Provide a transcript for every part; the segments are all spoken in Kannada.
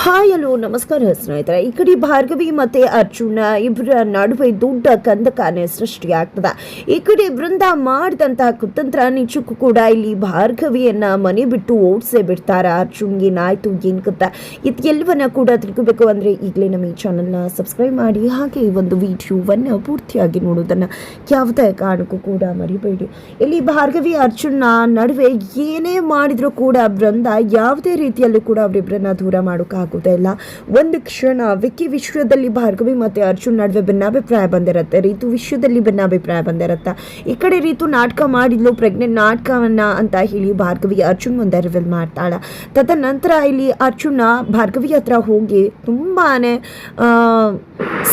ಹಾಯ್ ಹಲೋ ನಮಸ್ಕಾರ ಸ್ನೇಹಿತರೆ. ಈ ಕಡೆ ಭಾರ್ಗವಿ ಮತ್ತೆ ಅರ್ಜುನ ಇಬ್ಬರ ನಡುವೆ ದೊಡ್ಡ ಕಂದಕಾನೆ ಸೃಷ್ಟಿಯಾಗ್ತದೆ. ಈ ಕಡೆ ಬೃಂದ ಮಾಡಿದಂತಹ ಕುತಂತ್ರ ನಿಜಕ್ಕೂ ಕೂಡ ಇಲ್ಲಿ ಭಾರ್ಗವಿಯನ್ನ ಮನೆ ಬಿಟ್ಟು ಓಡಿಸೇ ಬಿಡ್ತಾರೆ. ಅರ್ಜುನ್ ಏನಾಯಿತು ಏನು ಕತ್ತ ಇದೆಲ್ಲವನ್ನ ಕೂಡ ತಿಳ್ಕೋಬೇಕು ಅಂದ್ರೆ ಈಗಲೇ ನಮ್ಮ ಈ ಚಾನಲ್ನ ಸಬ್ಸ್ಕ್ರೈಬ್ ಮಾಡಿ. ಹಾಗೆ ಈ ಒಂದು ವಿಡಿಯೋವನ್ನ ಪೂರ್ತಿಯಾಗಿ ನೋಡೋದನ್ನ ಯಾವುದೇ ಕಾರಣಕ್ಕೂ ಕೂಡ ಮರಿಬೇಡಿ. ಇಲ್ಲಿ ಭಾರ್ಗವಿ, ಅರ್ಜುನ ನಡುವೆ ಏನೇ ಮಾಡಿದ್ರು ಕೂಡ ಬೃಂದ ಯಾವುದೇ ರೀತಿಯಲ್ಲೂ ಕೂಡ ಅವರಿಬ್ಬರನ್ನ ದೂರ ಮಾಡೋಕ್ಕಾಗೋದೇ ಇಲ್ಲ. ಒಂದು ಕ್ಷಣ ವಿಕ್ಕಿ ವಿಶ್ವದಲ್ಲಿ ಭಾರ್ಗವಿ ಮತ್ತೆ ಅರ್ಜುನ್ ನಡುವೆ ಭಿನ್ನಾಭಿಪ್ರಾಯ ಬಂದಿರುತ್ತೆ. ರೀತು ವಿಶ್ವದಲ್ಲಿ ಭಿನ್ನಾಭಿಪ್ರಾಯ ಬಂದಿರುತ್ತೆ. ಈ ಕಡೆ ರೀತು ನಾಟಕ ಮಾಡಿದ್ಲು ಪ್ರೆಗ್ನೆಂಟ್ ನಾಟಕವನ್ನು ಅಂತ ಹೇಳಿ ಭಾರ್ಗವಿ ಅರ್ಜುನ್ ಮುಂದೆ ರಿವೀಲ್ ಮಾಡ್ತಾಳೆ. ತದನಂತರ ಇಲ್ಲಿ ಅರ್ಜುನ ಭಾರ್ಗವಿ ಹತ್ರ ಹೋಗಿ ತುಂಬಾ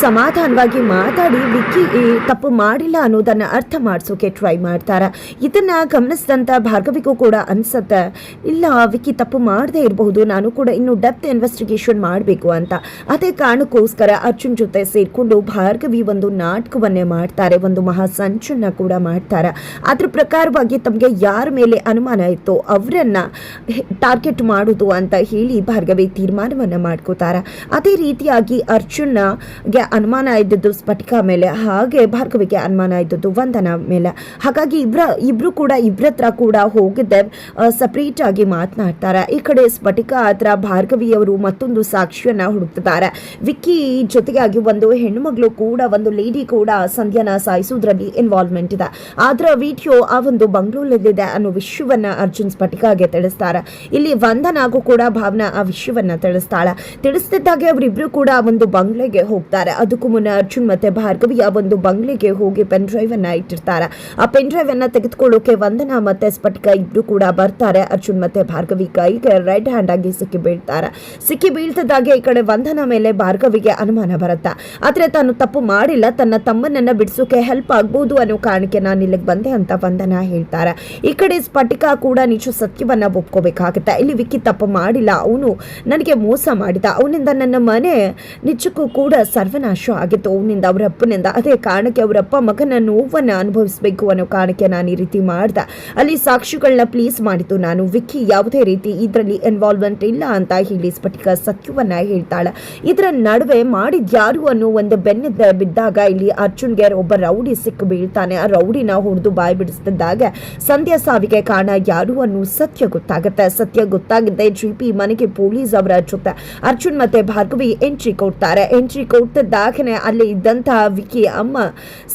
ಸಮಾಧಾನವಾಗಿ ಮಾತಾಡಿ, ವಿಕ್ಕಿ ತಪ್ಪು ಮಾಡಿಲ್ಲ ಅನ್ನೋದನ್ನ ಅರ್ಥ ಮಾಡಿಸೋಕೆ ಟ್ರೈ ಮಾಡ್ತಾರೆ. ಇದನ್ನ ಗಮನಿಸಿದಂತ ಭಾರ್ಗವಿಗೂ ಕೂಡ ಅನ್ಸತ್ತೆ. ಇಲ್ಲ, ವಿಕ್ಕಿ ತಪ್ಪು ಮಾಡದೇ ಇರಬಹುದು. ನಾನು ಕೂಡ ಇನ್ನು ಡೆಪ್ತ್ ಇನ್ವೆಸ್ಟಿಗೇಷನ್ ಮಾಡಬೇಕು ಅಂತ. ಅದೇ ಕಾರಣಕ್ಕೋಸ್ಕರ ಅರ್ಜುನ್ ಜೊತೆ ಸೇರಿಕೊಂಡು ಭಾರ್ಗವಿ ಒಂದು ನಾಟಕವನ್ನೇ ಮಾಡ್ತಾರೆ, ಒಂದು ಮಹಾ ಸಂಚನ್ನ ಕೂಡ ಮಾಡ್ತಾರೆ. ಅದ್ರ ಪ್ರಕಾರವಾಗಿ ತಮಗೆ ಯಾರ ಮೇಲೆ ಅನುಮಾನ ಇತ್ತು ಅವರನ್ನ ಟಾರ್ಗೆಟ್ ಮಾಡೋದು ಅಂತ ಹೇಳಿ ಭಾರ್ಗವಿ ತೀರ್ಮಾನವನ್ನ ಮಾಡ್ಕೋತಾರೆ. ಅದೇ ರೀತಿಯಾಗಿ ಅರ್ಜುನ್ಗೆ ಅನುಮಾನ ಇದ್ದದ್ದು ಸ್ಫಟಿಕ ಮೇಲೆ, ಹಾಗೆ ಭಾರ್ಗವಿಗೆ ಅನುಮಾನ ಇದ್ದದ್ದು ವಂದನ ಮೇಲೆ. ಹಾಗಾಗಿ ಇಬ್ರ, ಇಬ್ರು ಕೂಡ ಇಬ್ರತ್ರ ಕೂಡ ಹೋಗಿದ್ದೆ ಸಪ್ರೇಟ್ ಆಗಿ ಮಾತನಾಡ್ತಾರೆ. ಈ ಕಡೆ ಸ್ಫಟಿಕ ಹತ್ರ ಭಾರ್ಗವಿಯವರು ಮತ್ತೊಂದು ಸಾಕ್ಷಿಯನ್ನ ಹುಡುಕ್ತಿದ್ದಾರೆ. ವಿಕ್ಕಿ ಜೊತೆಗಾಗಿ ಒಂದು ಹೆಣ್ಣುಮಗಳು ಕೂಡ, ಒಂದು ಲೇಡಿ ಕೂಡ ಸಂಧ್ಯಾನ ಸಾಯಿಸುವುದರಲ್ಲಿ ಇನ್ವಾಲ್ವ್ಮೆಂಟ್ ಇದೆ. ಆದ್ರ ವಿಡಿಯೋ ಆ ಒಂದು ಬಂಗ್ಳೂರಲ್ಲಿದೆ ಅನ್ನೋ ವಿಷಯವನ್ನ ಅರ್ಜುನ್ ಸ್ಫಟಿಕಾಗೆ ತಿಳಿಸ್ತಾರೆ. ಇಲ್ಲಿ ವಂದನಾಗೂ ಕೂಡ ಭಾವನಾ ಆ ವಿಷಯವನ್ನ ತಿಳಿಸ್ತಾಳೆ. ತಿಳಿಸ್ತಿದ್ದಾಗೆ ಅವರಿಬ್ರು ಕೂಡ ಒಂದು ಬಂಗ್ಲೆಗೆ ಹೋಗ್ತಾರೆ. ಅದಕ್ಕೂ ಮುನ್ನ ಅರ್ಜುನ್ ಮತ್ತೆ ಭಾರ್ಗವಿ ಆ ಒಂದು ಬಂಗ್ಲೆಗೆ ಹೋಗಿ ಪೆನ್ ಡ್ರೈವ್ ಅನ್ನ ಇಟ್ಟಿರ್ತಾರೆ. ಆ ಪೆನ್ ಡ್ರೈವ್ ಅನ್ನ ತೆಗೆದುಕೊಳ್ಳೋಕೆ ವಂದನಾ ಮತ್ತೆ ಸ್ಫಟಿಕ ಇಬ್ರು ಕೂಡ ಬರ್ತಾರೆ. ಅರ್ಜುನ್ ಮತ್ತೆ ಭಾರ್ಗವಿ ಕೈಗೆ ರೈಟ್ ಹ್ಯಾಂಡ್ ಆಗಿ ಸಿಕ್ಕಿ ಬೀಳ್ತಾರೆ ಸಿಕ್ಕಿ ಬೀಳ್ತಿದ್ದಾಗೆ ಈ ಕಡೆ ವಂದನ ಮೇಲೆ ಭಾರ್ಗವಿಗೆ ಅನುಮಾನ ಬರುತ್ತೆ, ಆದ್ರೆ ತಾನು ತಪ್ಪು ಮಾಡಿಲ್ಲ, ತನ್ನ ತಮ್ಮನನ್ನ ಬಿಡಿಸೋಕೆ ಹೆಲ್ಪ್ ಆಗ್ಬೋದು ಅನ್ನೋ ಕಾರಣಕ್ಕೆ ನಾನು ಇಲ್ಲಿಗೆ ಬಂದೆ ಅಂತ ವಂದನ ಹೇಳ್ತಾರೆ. ಈ ಕಡೆ ಸ್ಫಟಿಕ ಕೂಡ ನಿಜ ಸತ್ಯವನ್ನ ಒಪ್ಕೋಬೇಕಾಗುತ್ತೆ, ಇಲ್ಲಿ ವಿಕ್ಕಿ ತಪ್ಪು ಮಾಡಿಲ್ಲ, ಅವನು ನನಗೆ ಮೋಸ ಮಾಡಿದ, ಅವನಿಂದ ನನ್ನ ಮನೆ ನಿಜಕ್ಕೂ ಕೂಡ ಸರ್ವನಾಶ ಆಗಿತ್ತು, ಅವನಿಂದ, ಅವರ ಅಪ್ಪನಿಂದ, ಅದೇ ಕಾರಣಕ್ಕೆ ಅವರಪ್ಪ ಮಗನ ನೋವನ್ನ ಅನುಭವಿಸಬೇಕು ಅನ್ನೋ ಕಾರಣಕ್ಕೆ ನಾನು ಈ ರೀತಿ ಮಾಡ್ದೆ. ಅಲ್ಲಿ ಸಾಕ್ಷಿಗಳನ್ನ ಪ್ಲೀಸ್ ಮಾಡಿತು ನಾನು, ವಿಕ್ಕಿ ಯಾವುದೇ ರೀತಿ ಇದರಲ್ಲಿ ಇನ್ವಾಲ್ವ್ಮೆಂಟ್ ಇಲ್ಲ ಅಂತ ಹೇಳಿ ಸ್ಫಟಿಕ ಸತ್ಯವನ್ನ ಹೇಳ್ತಾಳೆ. ಇದರ ನಡುವೆ ಮಾಡಿದ್ಯಾರು ಅನ್ನೋ ಒಂದು ಬೆನ್ನ ಬಿದ್ದಾಗ ಇಲ್ಲಿ ಅರ್ಜುನ್ಗೆ ಒಬ್ಬ ರೌಡಿ ಸಿಕ್ಕು ಬೀಳ್ತಾನೆ. ಆ ರೌಡಿನ ಹೊಡೆದು ಬಾಯಿ ಬಿಡಿಸ್ತಿದ್ದಾಗ ಸಂಧ್ಯಾ ಸಾವಿಗೆ ಕಾರಣ ಯಾರು ಅನ್ನೋ ಸತ್ಯ ಗೊತ್ತಾಗುತ್ತೆ. ಸತ್ಯ ಗೊತ್ತಾಗಿದೆ ಜಿ ಪಿ ಮನೆಗೆ ಪೊಲೀಸ್ ಅವರ ಜೊತೆ. ಅರ್ಜುನ್ ಮತ್ತೆ ಭಾರ್ಗವಿ ಎಂಟ್ರಿ ಕೊಡ್ತಾರೆ. ಎಂಟ್ರಿ ಕೊಡ್ತಿದ್ದಾಗನೆ ಅಲ್ಲಿ ಇದ್ದಂತಹ ವಿಕಿ ಅಮ್ಮ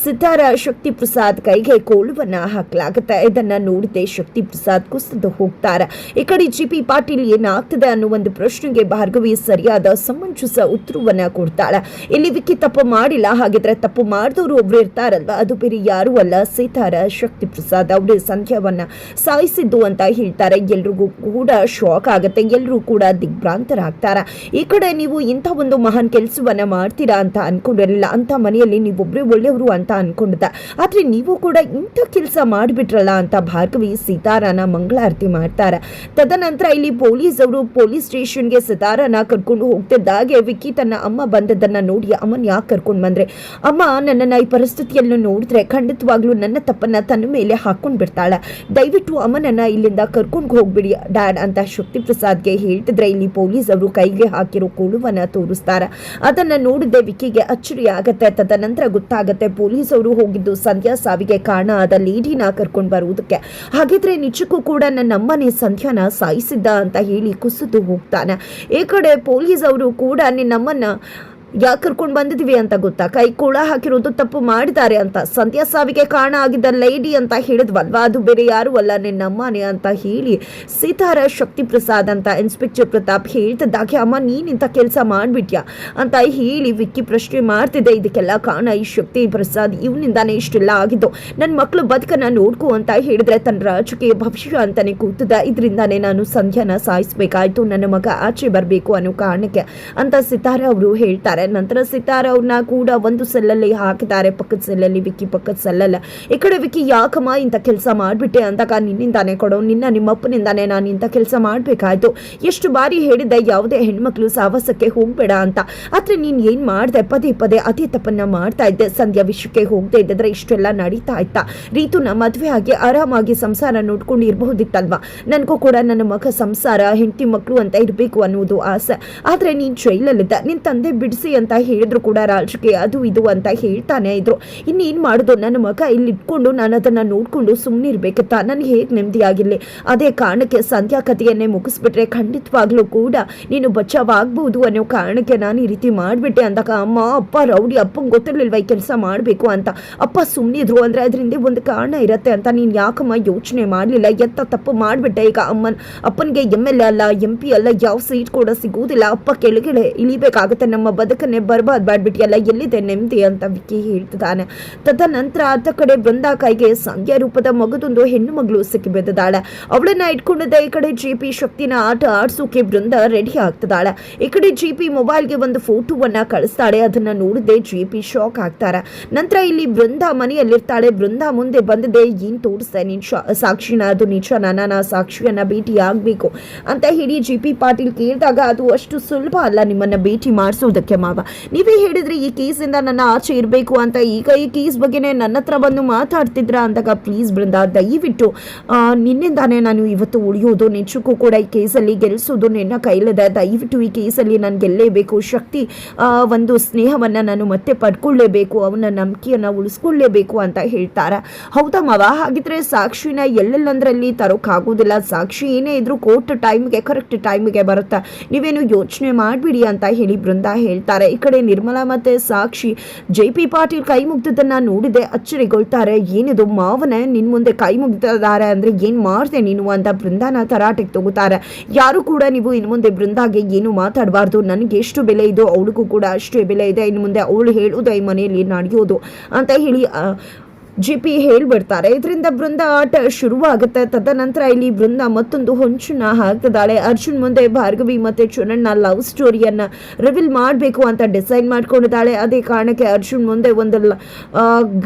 ಸಿತಾರ ಶಕ್ತಿ ಪ್ರಸಾದ್ ಕೈಗೆ ಕೋಳುವನ್ನ ಹಾಕಲಾಗುತ್ತೆ. ಇದನ್ನ ನೋಡಿದೆ ಶಕ್ತಿ ಪ್ರಸಾದ್ ಕುಸಿದು ಹೋಗ್ತಾರೆ. ಈ ಕಡೆ ಜಿ ಪಿ ಪಾಟೀಲ್ ಏನಾಗ್ತದೆ ಅನ್ನೋ ಒಂದು ಪ್ರಶ್ನೆಗೆ ಭಾರ್ಗವಿ ಸರಿಯಾದ ಸಮಂಜಸ ಉತ್ತರವನ್ನ ಕೊಡ್ತಾಳೆ. ಇಲ್ಲಿ ವಿಕ್ಕಿ ತಪ್ಪು ಮಾಡಿಲ್ಲ, ಹಾಗಿದ್ರೆ ತಪ್ಪು ಮಾಡಿದವರು ಒಬ್ರು ಇರ್ತಾರಲ್ವ? ಅದು ಬೇರೆ ಯಾರು ಅಲ್ಲ. ಸೀತಾರ ಶಕ್ತಿ ಪ್ರಸಾದ್ ಅವರೇ ಸಂಧ್ಯಾವನ್ನ ಸಾಯಿಸಿದ್ದು ಅಂತ ಹೇಳ್ತಾರೆ. ಎಲ್ರಿಗೂ ಕೂಡ ಶಾಕ್ ಆಗುತ್ತೆ. ಎಲ್ಲರೂ ಕೂಡ ದಿಗ್ಭ್ರಾಂತರಾಗ್ತಾರೆ. ಈ ಕಡೆ ನೀವು ಇಂಥ ಒಂದು ಮಹಾನ್ ಕೆಲಸವನ್ನ ಮಾಡ್ತೀರಾ ಅಂತ ಅನ್ಕೊಂಡಿರಲಿಲ್ಲ. ಅಂತ ಮನೆಯಲ್ಲಿ ನೀವೊಬ್ರೇ ಒಳ್ಳೆಯವರು ಅಂತ ಅನ್ಕೊಂಡಿದ್ದ. ಆದ್ರೆ ನೀವು ಕೂಡ ಇಂಥ ಕೆಲಸ ಮಾಡಿಬಿಟ್ರಲ್ಲ ಅಂತ ಭಾರ್ಗವಿ ಸೀತಾರಾನ ಮಂಗಳಾರತಿ ಮಾಡ್ತಾರೆ. ತದನಂತರ ಇಲ್ಲಿ ಪೊಲೀಸ್ ಅವರು ಪೊಲೀಸ್ ಸ್ಟೇಷನ್ಗೆ ಸಿತಾರನ ಕರ್ಕೊಂಡು ಹೋಗ್ತಿದ್ದಾಗೆ ವಿಕ್ಕಿ ತನ್ನ ಅಮ್ಮ ಬಂದದನ್ನ ನೋಡಿ ಅಮ್ಮನ ಯಾಕೆ ಕರ್ಕೊಂಡು ಬಂದ್ರೆ? ಅಮ್ಮ, ನನ್ನನ್ನ ಈ ಪರಿಸ್ಥಿತಿಯನ್ನು ನೋಡಿದ್ರೆ ಖಂಡಿತವಾಗ್ಲೂ ನನ್ನ ತಪ್ಪನ್ನ ತನ್ನ ಮೇಲೆ ಹಾಕೊಂಡ್ ಬಿಡ್ತಾಳೆ. ದಯವಿಟ್ಟು ಅಮ್ಮನನ್ನ ಇಲ್ಲಿಂದ ಕರ್ಕೊಂಡು ಹೋಗ್ಬಿಡಿ, ಡ್ಯಾಡ್ ಅಂತ ಶಕ್ತಿ ಪ್ರಸಾದ್ಗೆ ಹೇಳ್ತಿದ್ರೆ ಇಲ್ಲಿ ಪೊಲೀಸ್ ಅವರು ಕೈಗೆ ಹಾಕಿರೋ ಕೋಳುವನ್ನ ತೋರಿಸ್ತಾರೆ. ಅದನ್ನ ನೋಡಿದ್ದೆ ವಿಕ್ಕಿಗೆ ಅಚ್ಚರಿ ಆಗತ್ತೆ. ತದನಂತರ ಗೊತ್ತಾಗತ್ತೆ ಪೊಲೀಸ್ ಅವರು ಹೋಗಿದ್ದು ಸಂಧ್ಯಾ ಸಾವಿಗೆ ಕಾರಣ ಆದ ಲೇಡಿನ ಕರ್ಕೊಂಡು ಬರುವುದಕ್ಕೆ ಹಾಗಿದ್ರೆ ನಿಜಕ್ಕೂ ಕೂಡ ನನ್ನ ಅಮ್ಮನೇ ಸಂಧ್ಯಾನ ಸಾಯಿಸಿದ್ದ ಅಂತ ಹೇಳಿ ಕುಸಿದು ಹೋಗ್ತಾನೆ. ಕಡೆ ಪೊಲೀಸ್ ಅವರು ಕೂಡ ನಿನ್ನಮ್ಮನ್ನ ಯಾಕೆ ಕರ್ಕೊಂಡು ಬಂದಿದ್ವಿ ಅಂತ ಗೊತ್ತಾ? ಕೈ ಕೂಡ ಹಾಕಿರೋದು ತಪ್ಪು ಮಾಡಿದ್ದಾರೆ ಅಂತ. ಸಂಧ್ಯಾ ಸಾವಿಗೆ ಕಾರಣ ಆಗಿದ್ದ ಲೈಡಿ ಅಂತ ಹೇಳಿದ್ವಲ್ವಾ? ಅದು ಬೇರೆ ಯಾರು ಅಲ್ಲ ನಿನ್ನಮ್ಮನೇ ಅಂತ ಹೇಳಿ ಸೀತಾರ ಶಕ್ತಿ ಪ್ರಸಾದ್ ಅಂತ ಇನ್ಸ್ಪೆಕ್ಟರ್ ಪ್ರತಾಪ್ ಹೇಳ್ತಿದ್ದಾಗೆ, ಅಮ್ಮ, ನೀನ್ ಇಂಥ ಕೆಲಸ ಮಾಡ್ಬಿಟ್ಯಾ? ಅಂತ ಹೇಳಿ ವಿಕ್ಕಿ ಪ್ರಶ್ನೆ ಮಾಡ್ತಿದ್ದೆ ಇದಕ್ಕೆಲ್ಲ ಕಾರಣ ಈ ಶಕ್ತಿ ಪ್ರಸಾದ್ ಇವನಿಂದಾನೇ ಇಷ್ಟೆಲ್ಲ ಆಗಿದ್ದು. ನನ್ನ ಮಕ್ಕಳು ಬದುಕನ್ನ ನೋಡ್ಕೊ ಅಂತ ಹೇಳಿದ್ರೆ ತನ್ನ ರಾಜಕೀಯ ಭವಿಷ್ಯ ಅಂತಾನೆ ಕೂತಿದ್ದ ಇದರಿಂದಾನೇ ನಾನು ಸಂಧ್ಯಾನ ಸಾಯಿಸ್ಬೇಕಾಯ್ತು, ನನ್ನ ಮಗ ಆಚೆ ಬರಬೇಕು ಅನ್ನೋ ಕಾರಣಕ್ಕೆ ಅಂತ ಸಿತಾರ ಅವರು ಹೇಳ್ತಾರೆ. ನಂತರ ಸಿತಾರ ಕೂಡ ಒಂದು ಸೆಲ್ಲಲ್ಲಿ ಹಾಕಿದ್ದಾರೆ. ಪಕ್ಕದ ಸೆಲ್ಲಲ್ಲಿ ವಿಕ್ಕಿ, ಪಕ್ಕದ ಸೆಲ್ಲಲ್ಲ. ಈ ಕಡೆ ವಿಕ್ಕಿ, ಯಾಕಮ್ಮ ಇಂಥ ಕೆಲಸ ಮಾಡಿಬಿಟ್ಟೆ ಅಂದಾಗ ನಿನ್ನಿಂದಾನೆ ಕೊಡೋ. ನಿನ್ನ ನಿಮ್ಮಪ್ಪನಿಂದಾನೆ ನಾನು ಇಂಥ ಕೆಲಸ ಮಾಡಬೇಕಾಯ್ತು. ಎಷ್ಟು ಬಾರಿ ಹೇಳಿದ್ದೆ, ಯಾವುದೇ ಹೆಣ್ಮಕ್ಳು ಸಾಹಸಕ್ಕೆ ಹೋಗ್ಬೇಡ ಅಂತ. ಆದರೆ ನೀನು ಏನು ಮಾಡ್ದೆ? ಪದೇ ಪದೇ ಅದೇ ತಪ್ಪನ್ನ ಮಾಡ್ತಾ ಇದ್ದೆ. ಸಂಧ್ಯಾ ವಿಶ್ವಕ್ಕೆ ಹೋಗದೆ ಇದ್ದಿದ್ರೆ ಇಷ್ಟೆಲ್ಲ ನಡೀತಾ ಇತ್ತ. ರೀತು ನಮ್ಮ ಮದುವೆ ಆಗಿ ಆರಾಮಾಗಿ ಸಂಸಾರ ನೋಡ್ಕೊಂಡು ಇರಬಹುದಿತ್ತಲ್ವಾ ನನಗೂ ಕೂಡ ನನ್ನ ಮಗ ಸಂಸಾರ, ಹೆಂಡತಿ ಮಕ್ಕಳು ಅಂತ ಇರಬೇಕು ಅನ್ನೋದು ಆಸೆ. ಆದರೆ ನೀನು ಜೈಲಲ್ಲಿದ್ದ. ನಿನ್ನ ತಂದೆ ಬಿಡಿಸಿ ಅಂತ ಹೇಳಿದ್ರು ಕೂಡ ರಾಜಕೀಯ ಅದು ಇದು ಅಂತ ಹೇಳ್ತಾನೆ ಇದ್ರು. ಇನ್ನೇನ್ ಮಾಡೋದು? ನನ್ನ ಮಗ ಇಲ್ಲಿ ಇಟ್ಕೊಂಡು ನಾನು ಅದನ್ನ ನೋಡ್ಕೊಂಡು ಸುಮ್ಮನೆ ನನಗೆ ಹೇಗೆ ನೆಮ್ಮದಿಯಾಗಿರಲಿ? ಅದೇ ಕಾರಣಕ್ಕೆ ಸಂಧ್ಯಾ ಕಥೆಯನ್ನೇ ಮುಗಿಸ್ಬಿಟ್ರೆ ಖಂಡಿತವಾಗ್ಲೂ ಕೂಡ ನೀನು ಬಚಾವಾಗ್ಬೋದು ಅನ್ನೋ ಕಾರಣಕ್ಕೆ ನಾನು ಈ ರೀತಿ ಮಾಡಿಬಿಟ್ಟೆ ಅಂದಾಗ, ಅಮ್ಮ, ಅಪ್ಪ, ರೌಡಿ, ಅಪ್ಪಂಗೆ ಗೊತ್ತಿರಲಿಲ್ವ ಈ ಕೆಲಸ ಮಾಡಬೇಕು ಅಂತ? ಅಪ್ಪ ಸುಮ್ಮನಿದ್ರು ಅಂದರೆ ಅದರಿಂದ ಒಂದು ಕಾರಣ ಇರುತ್ತೆ ಅಂತ ನೀನು ಯಾಕಮ್ಮ ಯೋಚನೆ ಮಾಡಲಿಲ್ಲ? ಎತ್ತ ತಪ್ಪು ಮಾಡಿಬಿಟ್ಟೆ ಈಗ ಅಮ್ಮನ? ಅಪ್ಪನಿಗೆ ಎಂ ಎಲ್ ಎ ಅಲ್ಲ, ಎಂ ಪಿ ಅಲ್ಲ, ಯಾವ ಸೀಟ್ ಕೂಡ ಸಿಗುವುದಿಲ್ಲ ಅಪ್ಪ ಕೆಳಗಡೆ ಇಳಿಬೇಕಾಗುತ್ತೆ ನಮ್ಮ ಬದುಕನ್ನೇ ಬರ್ಬಾದ್ ಎಲ್ಲ ಎಲ್ಲಿದೆ ನೆಮ್ಮದಿ ಅಂತ ವಿಕ್ಕಿ ಹೇಳ್ತಿದ್ದಾನೆ. ತದನಂತರ ಆತ ಕಡೆ ಬೃಂದ ಕೈಗೆ ಸಂಖ್ಯಾ ರೂಪದ ಮಗದೊಂದು ಹೆಣ್ಣು ಮಗಳು ಸಿಕ್ಕಿ ಬಿದ್ದಿದ್ದಾಳೆ. ಅವಳನ್ನ ಇಟ್ಕೊಂಡಿದ್ದ ಈ ಕಡೆ ಜಿ ಪಿ ಶಕ್ತಿನ ಆಟ ಆಡ್ಸೋಕೆ ಬೃಂದ ರೆಡಿ ಆಗ್ತಿದ್ದಾಳೆ. ಈ ಕಡೆ ಜಿ ಪಿ ಮೊಬೈಲ್ಗೆ ಒಂದು ಫೋಟೋವನ್ನ ಕಳಿಸ್ತಾಳೆ. ಅದನ್ನ ನೋಡಿದೆ ಜಿ ಪಿ ಶಾಕ್ ಆಗ್ತಾರೆ. ನಂತರ ಇಲ್ಲಿ ಬೃಂದ ಮನೆಯಲ್ಲಿರ್ತಾಳೆ. ಬೃಂದ ಮುಂದೆ ಬಂದಿದೆ. ಏನ್ ತೋರಿಸ್ತ ನೀನ್ ಸಾಕ್ಷಿನ? ಅದು ನಿಜ, ನಾನು ಸಾಕ್ಷಿಯನ್ನ ಭೇಟಿ ಆಗ್ಬೇಕು ಅಂತ ಹೇಳಿ ಜಿ ಪಿ ಪಾಟೀಲ್ ಕೇಳಿದಾಗ, ಅದು ಅಷ್ಟು ಸುಲಭ ಅಲ್ಲ ನಿಮ್ಮನ್ನ ಭೇಟಿ ಮಾಡಿಸೋದಕ್ಕೆ ಮಾವ ನೀವೇ ಹೇಳಿದ್ರೆ ಈ ಕೇಸಿಂದ ನನ್ನ ಆಚೆ ಇರಬೇಕು ಅಂತ ಈಗ ಈ ಕೇಸ್ ಬಗ್ಗೆನೇ ನನ್ನ ಹತ್ರ ಬಂದು ಮಾತಾಡ್ತಿದ್ರ ಅಂದಾಗ ಪ್ಲೀಸ್ ಬೃಂದ, ದಯವಿಟ್ಟು ನಿನ್ನಿಂದಾನೆ ನಾನು ಇವತ್ತು ಉಳಿಯೋದು ನಿಜಕ್ಕೂ ಕೂಡ ಈ ಕೇಸಲ್ಲಿ ಗೆಲ್ಲಿಸೋದು ನಿನ್ನ ಕೈಲದ. ದಯವಿಟ್ಟು ಈ ಕೇಸಲ್ಲಿ ನಾನು ಗೆಲ್ಲೇಬೇಕು. ಶಕ್ತಿ ಒಂದು ಸ್ನೇಹವನ್ನು ನಾನು ಮತ್ತೆ ಪಡ್ಕೊಳ್ಳೇಬೇಕು. ಅವನ ನಂಬಿಕೆಯನ್ನು ಉಳಿಸ್ಕೊಳ್ಳೇಬೇಕು ಅಂತ ಹೇಳ್ತಾರೆ. ಹೌದಾ ಮಾವ? ಹಾಗಿದ್ರೆ ಸಾಕ್ಷಿನ ಎಲ್ಲೆಲ್ಲಂದ್ರಲ್ಲಿ ತರೋಕ್ಕಾಗೋದಿಲ್ಲ ಸಾಕ್ಷಿ ಏನೇ ಇದ್ರೂ ಕೋರ್ಟ್ ಟೈಮ್ಗೆ ಕರೆಕ್ಟ್ ಟೈಮ್ಗೆ ಬರುತ್ತೆ? ನೀವೇನು ಯೋಚನೆ ಮಾಡ್ಬಿಡಿ ಅಂತ ಹೇಳಿ ಬೃಂದ ಹೇಳ್ತಾರೆ. ಈ ಕಡೆ ನಿರ್ಮಲಾ ಮತ್ತೆ ಸಾಕ್ಷಿ ಜೆ ಪಿ ಪಾಟೀಲ್ ಕೈ ಮುಗ್ದದನ್ನ ನೋಡಿದೆ, ಅಚ್ಚರಿಗೊಳ್ತಾರೆ. ಏನಿದು, ಮಾವನೇ ನಿನ್ ಮುಂದೆ ಕೈ ಮುಗ್ದಿದ್ದಾರೆ ಅಂದ್ರೆ ಏನ್ ಮಾಡ್ದೆ ನೀನು ಅಂತ ಬೃಂದಾನ ತರಾಟೆಗೆ ತಗೋತಾರೆ ಯಾರು ಕೂಡ ನೀವು ಇನ್ನು ಮುಂದೆ ಬೃಂದಾಗೆ ಏನು ಮಾತಾಡಬಾರ್ದು. ನನಗೆ ಎಷ್ಟು ಬೆಲೆ ಇದೋ ಅವಳಿಗೂ ಕೂಡ ಅಷ್ಟೇ ಬೆಲೆ ಇದೆ. ಇನ್ನು ಮುಂದೆ ಅವಳು ಹೇಳೋದು ಈ ಮನೆಯಲ್ಲಿ ನಡೆಯೋದು ಅಂತ ಹೇಳಿ ಜಿ ಪಿ ಹೇಳ್ಬಿಡ್ತಾರೆ. ಇದರಿಂದ ಬೃಂದ ಆಟ ಶುರುವಾಗುತ್ತೆ. ತದನಂತರ ಇಲ್ಲಿ ಬೃಂದ ಮತ್ತೊಂದು ಹೊಂಚನ್ನ ಹಾಕ್ತಿದ್ದಾಳೆ. ಅರ್ಜುನ್ ಮುಂದೆ ಭಾರ್ಗವಿ ಮತ್ತೆ ಚುನಣ್ಣ ಲವ್ ಸ್ಟೋರಿಯನ್ನ ರಿವೀಲ್ ಮಾಡಬೇಕು ಅಂತ ಡಿಸೈಡ್ ಮಾಡ್ಕೊಂಡಿದ್ದಾಳೆ. ಅದೇ ಕಾರಣಕ್ಕೆ ಅರ್ಜುನ್ ಮುಂದೆ ಒಂದು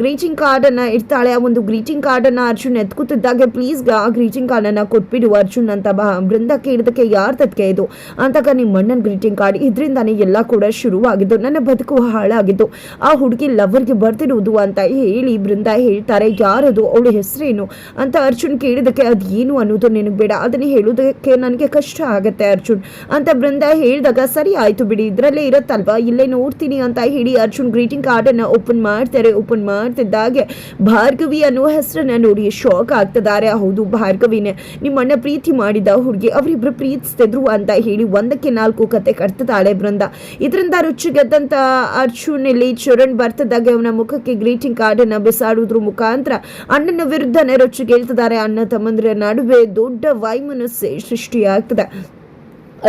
ಗ್ರೀಟಿಂಗ್ ಕಾರ್ಡ್ ಅನ್ನ ಇರ್ತಾಳೆ ಆ ಒಂದು ಗ್ರೀಟಿಂಗ್ ಕಾರ್ಡ್ ಅನ್ನ ಅರ್ಜುನ್ ಎತ್ಕೂತಿದ್ದಾಗೆ ಪ್ಲೀಸ್ ಆ ಗ್ರೀಟಿಂಗ್ ಕಾರ್ಡ್ ಅನ್ನ ಕೊಟ್ಬಿಡು ಅರ್ಜುನ್ ಅಂತ ಬಾ ಬೃಂದ ಕೇಳಿದಕ್ಕೆ ಯಾರ್ ತದ್ಕೆ ಇದು? ಅಂತಾಗ ನಿಮ್ಮ ಅಣ್ಣನ ಗ್ರೀಟಿಂಗ್ ಕಾರ್ಡ್ ಇದರಿಂದಾನೇ ಎಲ್ಲ ಕೂಡ ಶುರುವಾಗಿದ್ದು. ನನ್ನ ಬದುಕು ಹಾಳಾಗಿದ್ದು. ಆ ಹುಡುಗಿ ಲವರ್ಗೆ ಬರ್ತಿರುವುದು ಅಂತ ಹೇಳಿ ಬೃಂದ ಹೇಳ್ತಾರೆ, ಯಾರದು ಅವಳ ಹೆಸರೇನು ಅಂತ ಅರ್ಜುನ್ ಕೇಳಿದಕ್ಕೆ ಅದು ಏನು ಅನ್ನೋದು ನಿನಗೆ ಬೇಡ, ಅದನ್ನ ಹೇಳೋದಕ್ಕೆ ನನಗೆ ಕಷ್ಟ ಆಗುತ್ತೆ ಅರ್ಜುನ್ ಅಂತ ಬೃಂದ ಹೇಳಿದಾಗ, ಸರಿ ಆಯಿತು ಬಿಡಿ, ಇದರಲ್ಲೇ ಇರುತ್ತಲ್ವಾ, ಇಲ್ಲೇ ನೋಡ್ತೀನಿ ಅಂತ ಹೇಳಿ ಅರ್ಜುನ್ ಗ್ರೀಟಿಂಗ್ ಕಾರ್ಡನ್ನು ಓಪನ್ ಮಾಡ್ತಾರೆ. ಓಪನ್ ಮಾಡ್ತಿದ್ದಾಗೆ ಭಾರ್ಗವಿ ಅನ್ನೋ ಹೆಸರನ್ನು ನೋಡಿ ಶಾಕ್ ಆಗ್ತಿದ್ದಾರೆ. ಹೌದು ಭಾರ್ಗವಿನೇ, ನಿಮ್ಮಣ್ಣ ಪ್ರೀತಿ ಮಾಡಿದ ಹುಡುಗಿ ಅವರಿಬ್ಬರು ಪ್ರೀತಿಸ್ತಿದ್ರು ಅಂತ ಹೇಳಿ ಒಂದಕ್ಕೆ ನಾಲ್ಕು ಕತೆ ಕಟ್ತಿದ್ದಾಳೆ ಬೃಂದ. ಇದರಿಂದ ರುಚಿಗೆದ್ದಂತ ಅರ್ಜುನ್ ಇಲ್ಲಿ ಚರಣ್ ಬರ್ತದಾಗ ಅವನ ಮುಖಕ್ಕೆ ಗ್ರೀಟಿಂಗ್ ಕಾರ್ಡನ್ನು ಅನ್ನ ಬಿಸಾಡುದ್ರ ಮುಖಾಂತರ ಅಣ್ಣನ ವಿರುದ್ಧ ರೊಚ್ಚಿಗೇಳ್ತಿದ್ದಾರೆ ಅಣ್ಣ ತಮ್ಮಂದ್ರ ನಡುವೆ ದೊಡ್ಡ ವೈಮನಸ್ಸೆ ಸೃಷ್ಟಿಯಾಗ್ತದೆ.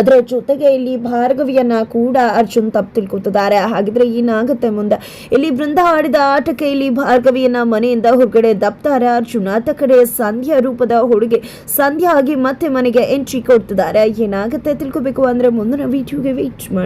ಅದರ ಜೊತೆಗೆ ಇಲ್ಲಿ ಭಾರ್ಗವಿಯನ್ನ ಕೂಡ ಅರ್ಜುನ್ ತಪ್ಪು ತಿಳ್ಕೊತಿದ್ದಾರೆ. ಹಾಗಿದ್ರೆ ಏನಾಗುತ್ತೆ ಮುಂದೆ? ಇಲ್ಲಿ ಬೃಂದ ಆಡಿದ ಆಟಕ್ಕೆ ಇಲ್ಲಿ ಭಾರ್ಗವಿಯನ್ನ ಮನೆಯಿಂದ ಹೊರಗಡೆ ದಪ್ತಾರೆ. ಅರ್ಜುನ್ ಆತ ಕಡೆ ಸಂಧ್ಯಾ ರೂಪದ ಹುಡುಗಿ ಸಂಧ್ಯಾ ಆಗಿ ಮತ್ತೆ ಮನೆಗೆ ಎಂಟ್ರಿ ಕೊಡ್ತಿದ್ದಾರೆ. ಏನಾಗುತ್ತೆ ತಿಳ್ಕೊಬೇಕು ಅಂದ್ರೆ ಮುಂದಿನ ವಿಡಿಯೋಗೆ ವೇಟ್ ಮಾಡಿ.